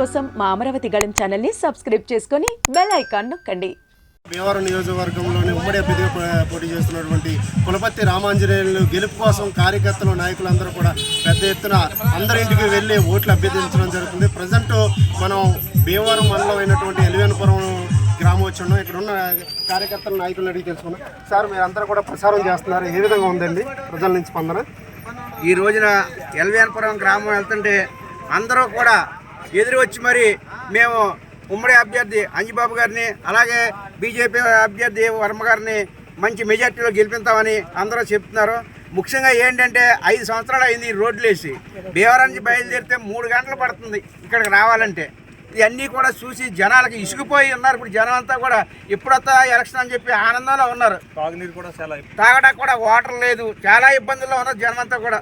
కోసం మా అమరావతి గళం ఛానల్ని సబ్స్క్రైబ్ చేసుకొని బెల్ ఐకాన్ నొక్కండి. భీమవరం నియోజకవర్గంలోని ఉమ్మడి అభ్యర్థిగా పోటీ చేస్తున్నటువంటి కులపతి రామాంజనేయులు గెలుపు కోసం కార్యకర్తలు నాయకులందరూ కూడా పెద్ద ఎత్తున అందరి ఇంటికి వెళ్ళి ఓట్లు అభ్యర్థించడం జరుగుతుంది. ప్రజెంట్ మనం భీమవరం మండలం అయినటువంటి ఎలివేనపురం గ్రామం వచ్చి ఉన్నాం. ఇక్కడ ఉన్న కార్యకర్తల నాయకులను అడిగి తెలుసుకున్నాం సార్ మీరందరూ కూడా ప్రసారం చేస్తున్నారు. ఏ విధంగా ఉందండి ప్రజల నుంచి స్పందన? ఈ రోజున ఎల్వేనపురం గ్రామం వెళ్తుంటే అందరూ కూడా ఎదురు వచ్చి మరి మేము ఉమ్మడి అభ్యర్థి అంజిబాబు గారిని అలాగే బీజేపీ అభ్యర్థి వర్మ గారిని మంచి మెజార్టీలో గెలిపిస్తామని అందరూ చెప్తున్నారు. ముఖ్యంగా ఏంటంటే ఐదు సంవత్సరాలు అయింది రోడ్లు వేసి భీమవరం నుంచి బయలుదేరితే మూడు గంటలు పడుతుంది ఇక్కడికి రావాలంటే. ఇవన్నీ కూడా చూసి జనాలకి ఇసుకుపోయి ఉన్నారు. ఇప్పుడు జనం అంతా కూడా ఎప్పుడొస్తా ఎలక్షన్ అని చెప్పి ఆనందంలో ఉన్నారు. తాగునీరు కూడా చాలా తాగడానికి కూడా వాటర్ లేదు. చాలా ఇబ్బందుల్లో ఉన్నారు జనం అంతా కూడా.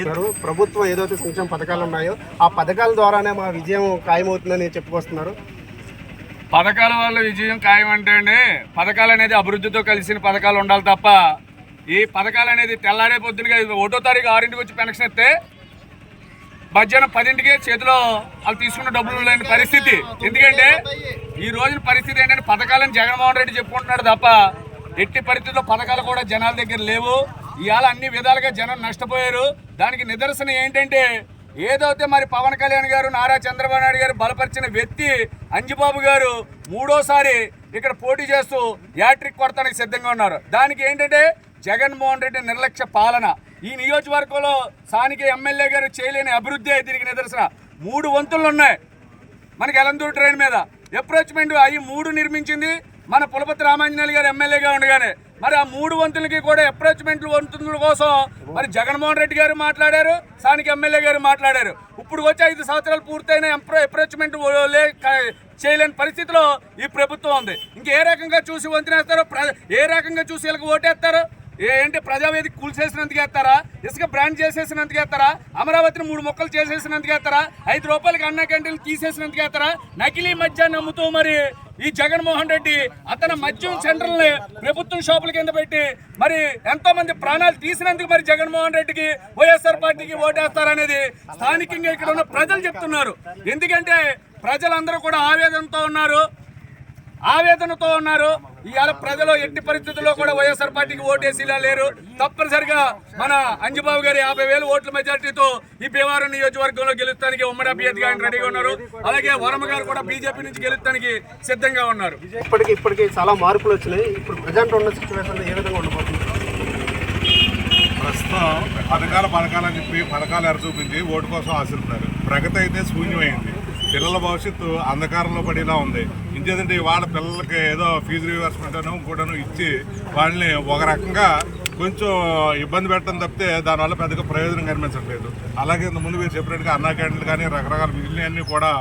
ఏదో ప్రభుత్వం ఏదైతే సంక్షేమ పథకాలు ఉన్నాయో ఆ పథకాల ద్వారానే మా విజయం ఖాయమవుతుందని చెప్పుకొస్తున్నారు. పథకాల వల్ల విజయం ఖాయం అంటే అండి పథకాలు అనేది అభివృద్ధితో కలిసిన పథకాలు ఉండాలి తప్ప ఈ పథకాలు అనేది తెల్లారే పొద్దునగా ఒకటో తారీఖు ఆరింటికి వచ్చి పెన్షన్ ఎత్తే మధ్యాహ్నం పదింటికి చేతిలో వాళ్ళు తీసుకున్న డబ్బులు లేని పరిస్థితి. ఎందుకంటే ఈ రోజున పరిస్థితి ఏంటంటే పథకాలను జగన్మోహన్ రెడ్డి చెప్పుకుంటున్నాడు తప్ప ఎట్టి పరిస్థితుల్లో పథకాలు కూడా జనాల దగ్గర లేవు. ఇవాళ అన్ని విధాలుగా జనం నష్టపోయారు. దానికి నిదర్శనం ఏంటంటే ఏదైతే మరి పవన్ కళ్యాణ్ గారు నారా చంద్రబాబు నాయుడు గారు బలపరిచిన వ్యక్తి అంజిబాబు గారు మూడోసారి ఇక్కడ పోటీ చేస్తూ యాట్రిక్ కొడతానికి సిద్ధంగా ఉన్నారు. దానికి ఏంటంటే జగన్మోహన్ రెడ్డి నిర్లక్ష్య పాలన. ఈ నియోజకవర్గంలో స్థానిక ఎమ్మెల్యే గారు చేయలేని అభివృద్ధి దీనికి నిదర్శన. మూడు వంతులు ఉన్నాయి మనకి ఎలందూరు ట్రైన్ మీద. అప్రోచ్మెంట్ అవి మూడు నిర్మించింది మన పులపతి రామాంజనేయులు గారు ఎమ్మెల్యేగా ఉండగానే. మరి ఆ మూడు వంతులకి కూడా అప్రోచ్మెంట్లు వంతుల కోసం మరి జగన్మోహన్ రెడ్డి గారు మాట్లాడారు స్థానిక ఎమ్మెల్యే గారు మాట్లాడారు. ఇప్పుడు వచ్చి ఐదు సంవత్సరాలు పూర్తయిన అప్రోచ్మెంట్ లే చేయలేని పరిస్థితిలో ఈ ప్రభుత్వం ఉంది. ఇంకే రకంగా చూసి వంతునేస్తారో ఏ రకంగా చూసి వీళ్ళకి ఓటేస్తారు ఏంటి ప్రజావేదిక కూల్చేసినందుకు ఎత్తారా ఇసుక బ్రాండ్ చేసేసినందుకు వేస్తారా అమరావతిని మూడు మొక్కలు చేసేసినందుకు ఎత్తారా ఐదు రూపాయలకి అన్న క్యాంటీన్లు తీసేసినందుకు ఎత్తారా నకిలీ మధ్య అమ్ముతూ మరి ఈ జగన్మోహన్ రెడ్డి అతని మద్యం సెంటర్ని ప్రభుత్వం షాపుల కింద పెట్టి మరి ఎంతో మంది ప్రాణాలు తీసినందుకు మరి జగన్మోహన్ రెడ్డికి వైఎస్ఆర్ పార్టీకి ఓటేస్తారనేది స్థానికంగా ఇక్కడ ఉన్న ప్రజలు చెప్తున్నారు. ఎందుకంటే ప్రజలందరూ కూడా ఆవేదనతో ఉన్నారు. ఆవేదనతో ఉన్నారు. ఇవాళ ప్రజలు ఎట్టి పరిస్థితుల్లో కూడా వైఎస్ఆర్ పార్టీకి ఓటేసిలా లేరు. తప్పనిసరిగా మన అంజుబాబు గారి యాభై వేలు ఓట్ల మెజార్టీతో ఈ భీమవరం నియోజకవర్గంలో గెలుస్తానికి ఉమ్మడి అభ్యర్థిగా ఆయన రెడీగా ఉన్నారు. అలాగే వరమ గారు కూడా బీజేపీ నుంచి గెలుస్తానికి సిద్ధంగా ఉన్నారు. ఇప్పటికి ఇప్పటికి చాలా మార్పులు వచ్చినాయి. ఇప్పుడు ప్రజెంట్ ఉన్న సిచ్యువేషన్ ఏ విధంగా ఉండబోతుంది? ప్రస్తుతం పథకాల పథకాలని చెప్పి పథకాలు ఎర చూపించి ఓటు కోసం ఆశిస్తున్నారు. ప్రగతి అయితే శూన్యమైంది. పిల్లల భవిష్యత్తు అంధకారంలో పడేలా ఉంది. ఇంకేదంటే వాళ్ళ పిల్లలకి ఏదో ఫీజు రివర్స్మెంట్ అనో ఇంకోటనో ఇచ్చి వాళ్ళని ఒక రకంగా కొంచెం ఇబ్బంది పెట్టడం తప్పితే దానివల్ల పెద్దగా ప్రయోజనం కనిపించట్లేదు. అలాగే ఇంత ముందు మీరు చెప్పినట్టుగా అన్నా క్యాంటీన్లు కానీ రకరకాల మిగిలినవన్నీ కూడా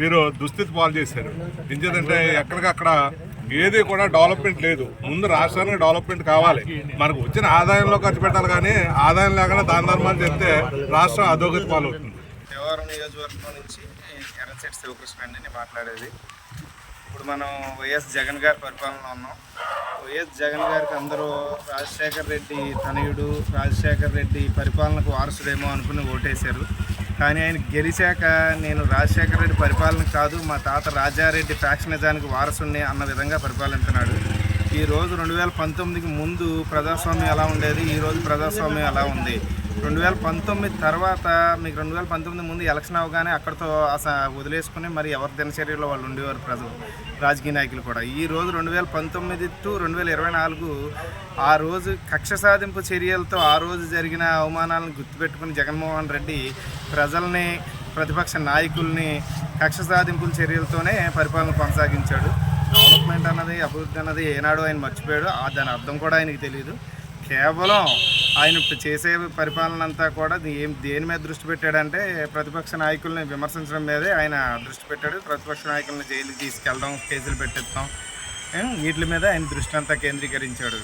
వీరు దుస్థితి పాలు చేశారు. ఇంకేదంటే ఎక్కడికక్కడ ఏది కూడా డెవలప్మెంట్ లేదు. ముందు రాష్ట్రానికి డెవలప్మెంట్ కావాలి. మనకు వచ్చిన ఆదాయంలో ఖర్చు పెట్టాలి కానీ ఆదాయం లేకుండా దాని ధర్మాలు చెప్తే రాష్ట్రం అధోగతి పాలవుతుంది. నియోజకవర్గం నుంచి ఎర్రశెట్టి శివకృష్ణ అండి నేను మాట్లాడేది. ఇప్పుడు మనం వైఎస్ జగన్ గారి పరిపాలనలో ఉన్నాం. వైఎస్ జగన్ గారికి అందరూ రాజశేఖర్ రెడ్డి తనయుడు రాజశేఖర్ రెడ్డి పరిపాలనకు వారసుడేమో అనుకుని ఓటేశారు. కానీ ఆయన గెలిచాక నేను రాజశేఖర రెడ్డి పరిపాలన కాదు మా తాత రాజారెడ్డి ఫ్యాక్షనిజానికి వారసుని అన్న విధంగా పరిపాలిస్తున్నాడు ఈ రోజు రెండు వేల పంతొమ్మిదికి ముందు ప్రజాస్వామ్యం ఎలా ఉండేది ఈ రోజు ప్రజాస్వామ్యం ఎలా ఉంది? రెండు వేల పంతొమ్మిది తర్వాత మీకు రెండు వేల పంతొమ్మిది ముందు ఎలక్షన్ అవగానే అక్కడితో అసలు వదిలేసుకుని మరి ఎవరి దినచర్యలో వాళ్ళు ఉండేవారు ప్రజలు రాజకీయ నాయకులు కూడా. ఈ రోజు రెండు వేల పంతొమ్మిది టు రెండు వేల ఇరవై నాలుగు ఆ రోజు కక్ష సాధింపు చర్యలతో ఆ రోజు జరిగిన అవమానాలను గుర్తుపెట్టుకుని జగన్మోహన్ రెడ్డి ప్రజల్ని ప్రతిపక్ష నాయకుల్ని కక్ష సాధింపుల చర్యలతోనే పరిపాలన కొనసాగించాడు. డెవలప్మెంట్ అన్నది అభివృద్ధి అన్నది ఏనాడు ఆయన మర్చిపోయాడు. ఆ దాని అర్థం కూడా ఆయనకి తెలియదు కేవలం ఆయన ఇప్పుడు చేసే పరిపాలన అంతా కూడా ఏం దేని మీద దృష్టి పెట్టాడంటే ప్రతిపక్ష నాయకుల్ని విమర్శించడం మీదే ఆయన దృష్టి పెట్టాడు. ప్రతిపక్ష నాయకుల్ని జైలుకి తీసుకెళ్ళడం కేసులు పెట్టిస్తాం వీటి మీద ఆయన దృష్టి అంతా కేంద్రీకరించాడు.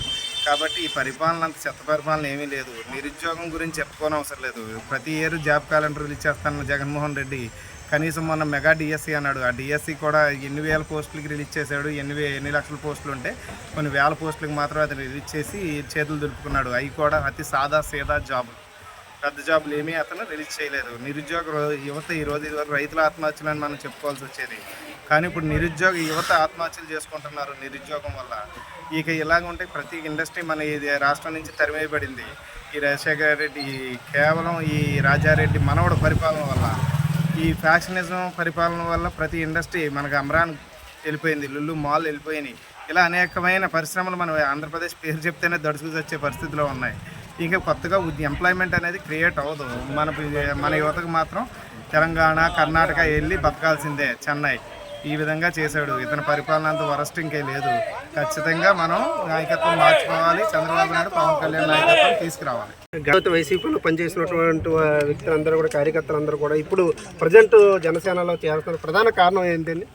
కాబట్టి ఈ పరిపాలన అంత చెత్త పరిపాలన ఏమీ లేదు. నిరుద్యోగం గురించి చెప్పుకోని అవసరం లేదు. ప్రతి year job calendar release Jaganmohan Reddy కనీసం మొన్న మెగా డిఎస్సి అన్నాడు. ఆ డిఎస్సి కూడా ఎన్ని వేల పోస్టులకి రిలీజ్ చేశాడు? ఎన్ని వే ఎన్ని లక్షల పోస్టులు ఉంటే కొన్ని వేల పోస్టులకు మాత్రం అతను రిలీజ్ చేసి చేతులు దులుపుకున్నాడు. అవి కూడా అతి సాదా సీదా జాబ్. పెద్ద జాబులు ఏమీ అతను రిలీజ్ చేయలేదు. నిరుద్యోగ యువత ఈ రోజు ఇదివరకు రైతుల ఆత్మహత్యలు అని మనం చెప్పుకోవాల్సి వచ్చేది. కానీ ఇప్పుడు నిరుద్యోగ యువత ఆత్మహత్యలు చేసుకుంటున్నారు నిరుద్యోగం వల్ల. ఇక ఇలాగ ఉంటే ప్రతి ఇండస్ట్రీ మన ఇది రాష్ట్రం నుంచి తరిమేయబడింది. ఈ రాజశేఖర రెడ్డి కేవలం ఈ రాజారెడ్డి మనవడు పరిపాలన వల్ల. ఈ ఫ్యాక్షనిజం పరిపాలన వల్ల ప్రతి ఇండస్ట్రీ మనకు అమరాన్ వెళ్ళిపోయింది లుల్లు మాల్ వెళ్ళిపోయినాయి. ఇలా అనేకమైన పరిశ్రమలు మనం ఆంధ్రప్రదేశ్ పేరు చెప్తేనే దడుచుకు వచ్చే పరిస్థితిలో ఉన్నాయి. ఇంకా కొత్తగా ఎంప్లాయ్మెంట్ అనేది క్రియేట్ అవ్వదు. మన మన యువతకు మాత్రం తెలంగాణ కర్ణాటక వెళ్ళి బతకాల్సిందే చెన్నై. ఈ విధంగా చేశాడు. ఇతని పరిపాలన అంత వరస్ట్ ఇంకే లేదు. ఖచ్చితంగా మనం నాయకత్వం మార్చుకోవాలి. చంద్రబాబు నాయుడు పవన్ కళ్యాణ్ నాయకత్వం తీసుకురావాలి. గత వైసీపీలో పనిచేసినటువంటి వ్యక్తులందరూ కూడా కార్యకర్తలందరూ కూడా ఇప్పుడు ప్రజెంట్ జనసేనలో చేస్తున్న ప్రధాన కారణం ఏంటండి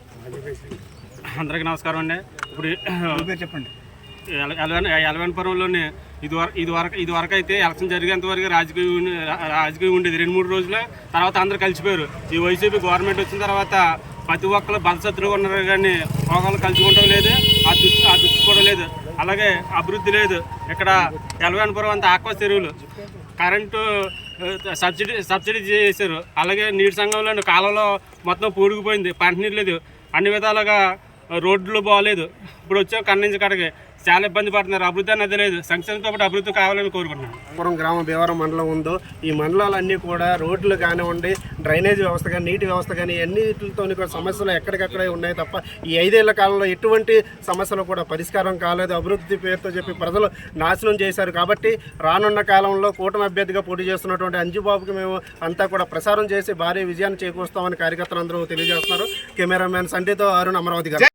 అందరికీ నమస్కారం అండి. ఇప్పుడు చెప్పండి. ఎల- ఎలవెన్ ఎలవెన్పురంలోనే ఇది వరకు ఇది వరకు ఇది వరకు అయితే ఎలక్షన్ జరిగేంత వరకు రాజకీయం రాజకీయం ఉండేది. రెండు మూడు రోజులు తర్వాత అందరూ కలిసిపోయారు. ఈ వైసీపీ గవర్నమెంట్ వచ్చిన తర్వాత ప్రతి ఒక్కరు బలశత్రువు ఉన్నారు కానీ రోగాలు కలుసుకుంటాం లేదు ఆ దృష్టి ఆ దృష్టి కూడా లేదు. అలాగే అభివృద్ధి లేదు. ఇక్కడ ఎలవెన్పురం అంతా ఆక్వా చెరువులు. కరెంటు సబ్సిడీ సబ్సిడీ చేశారు. అలాగే నీటి సంఘంలో కాలంలో మొత్తం పూడిగిపోయింది పంట నీరు లేదు. అన్ని విధాలుగా రోడ్లు బాగాలేదు. ఇప్పుడు వచ్చాం కన్నించి కాడికి. చాలా ఇబ్బంది పడుతున్నారు. అభివృద్ధి అనేది లేదు. సంక్షేమంతో పాటు అభివృద్ధి కావాలని కోరుకుంటున్నాను. పురం గ్రామ భీవరం మండలం ఉందో ఈ మండలాలన్నీ కూడా రోడ్లు కానివ్వండి డ్రైనేజ్ వ్యవస్థ కానీ నీటి వ్యవస్థ కానీ అన్నిటితో కూడా సమస్యలు ఎక్కడికక్కడే ఉన్నాయి తప్ప ఈ ఐదేళ్ళ కాలంలో ఎటువంటి సమస్యలు కూడా పరిష్కారం కాలేదు. అభివృద్ధి పేరుతో చెప్పి ప్రజలు నాశనం చేశారు. కాబట్టి రానున్న కాలంలో కూటమి అభ్యర్థిగా పోటీ చేస్తున్నటువంటి అంజుబాబుకి మేము అంతా కూడా ప్రసారం చేసి భారీ విజయాన్ని చేకూరుస్తామని కార్యకర్తలందరూ తెలియజేస్తున్నారు. కెమెరామ్యాన్ సండేతో అరుణ్ అమరావతి గారు.